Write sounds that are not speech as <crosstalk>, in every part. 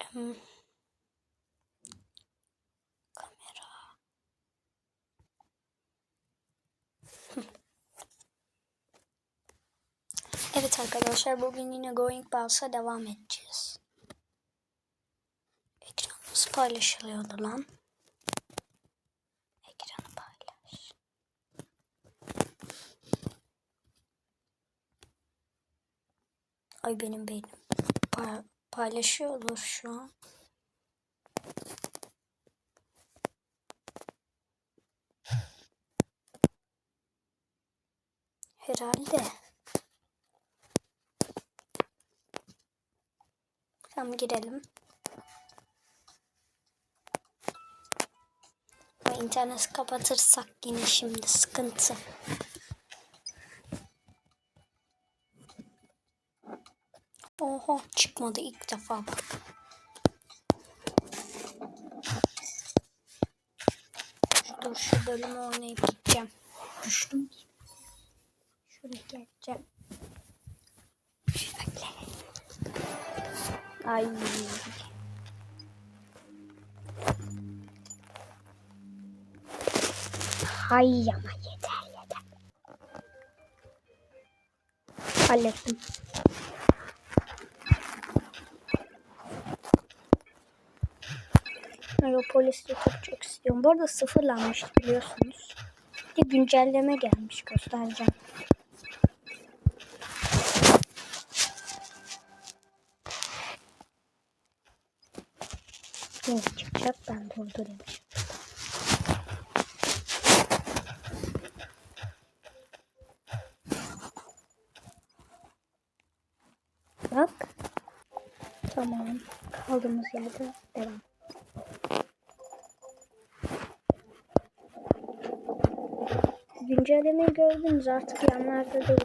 Em, kamera. <laughs> Evet arkadaşlar bugün yine Going Balls'a devam edeceğiz. Ekranımız paylaşılıyordu lan. Ekranı paylaş. Ay benim beynim pa- paylaşıyordur şu an. Herhalde. Tamam girelim. Ama internet kapatırsak yine şimdi sıkıntı. Oho çıkmadı ilk defa bak. Dur şu bölümü oynayıp gideceğim. Düştüm. Şuraya geleceğim. Bekle. Ay. Hay ama yeter yeter. Hallettim. Aeropolis'i çok çok istiyorum. Bu arada sıfırlanmıştı biliyorsunuz. Bir güncelleme gelmiş göstereceğim. Yine çıkacak ben durdurayım. Bak. Tamam. Kaldığımız yerde devam. Güncellemeyi gördünüz artık yanlarda değil.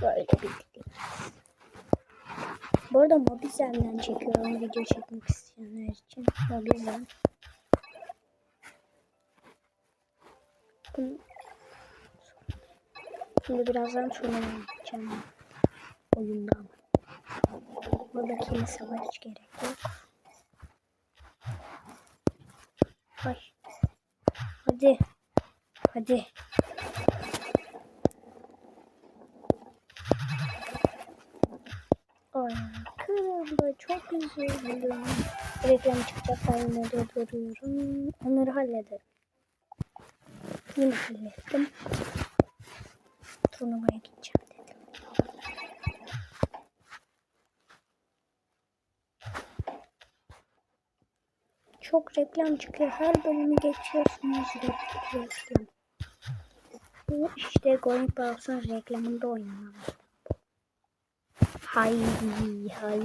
Şöyle bir Bu arada Mobizen'den çekiyorum video çekmek isteyenler için. Mobizen. Şimdi birazdan turnuva yapacağım. Oyundan. Buradaki hesaba hiç gerek yok. Ay. Hadi. Hadi. Ay kırıldı. Çok üzüldüm. Reklam çıkacak ben yine durduruyorum. Onları hallederim. Yine hallettim. Turnuvaya gideceğim dedim. Çok reklam çıkıyor. Her bölümü geçiyorsunuz. Reklam. İşte Going Balls'ın reklamında oynanan. Hay hay.